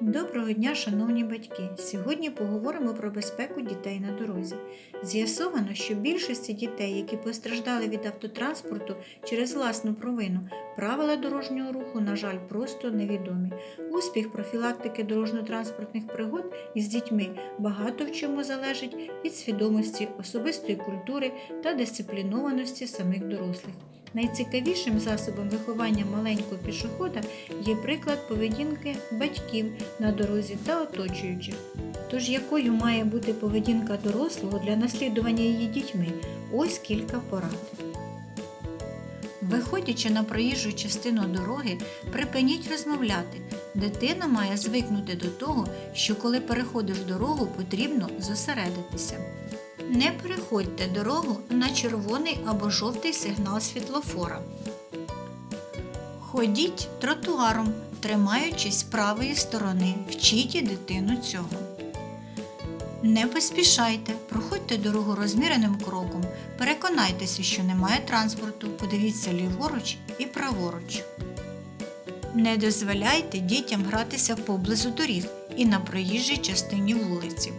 Доброго дня, шановні батьки! Сьогодні поговоримо про безпеку дітей на дорозі. З'ясовано, що більшості дітей, які постраждали від автотранспорту через власну провину, правила дорожнього руху, на жаль, просто невідомі. Успіх профілактики дорожньо-транспортних пригод із дітьми багато в чому залежить від свідомості, особистої культури та дисциплінованості самих дорослих. Найцікавішим засобом виховання маленького пішохода є приклад поведінки батьків на дорозі та оточуючих. Тож якою має бути поведінка дорослого для наслідування її дітьми? Ось кілька порад. Виходячи на проїжджу частину дороги, припиніть розмовляти. Дитина має звикнути до того, що коли переходиш дорогу, потрібно зосередитися. Не переходьте дорогу на червоний або жовтий сигнал світлофора. Ходіть тротуаром, тримаючись правої сторони. Вчіть дитину цього. Не поспішайте, проходьте дорогу розміреним кроком. Переконайтеся, що немає транспорту. Подивіться ліворуч і праворуч. Не дозволяйте дітям гратися поблизу доріг і на проїжджій частині вулиці.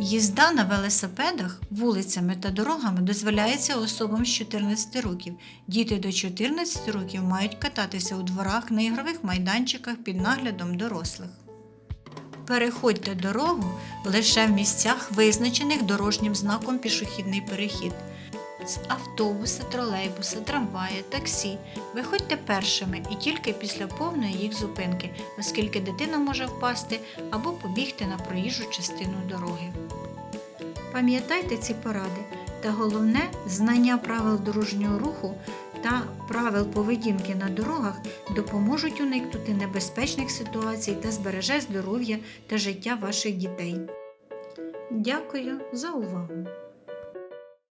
Їзда на велосипедах вулицями та дорогами дозволяється особам з 14 років. Діти до 14 років мають кататися у дворах на ігрових майданчиках під наглядом дорослих. Переходьте дорогу лише в місцях, визначених дорожнім знаком пішохідний перехід. З автобуса, тролейбуса, трамвая, таксі. Виходьте першими і тільки після повної їх зупинки, оскільки дитина може впасти або побігти на проїжджу частину дороги. Пам'ятайте ці поради та головне знання правил дорожнього руху та правил поведінки на дорогах допоможуть уникнути небезпечних ситуацій та збереже здоров'я та життя ваших дітей. Дякую за увагу!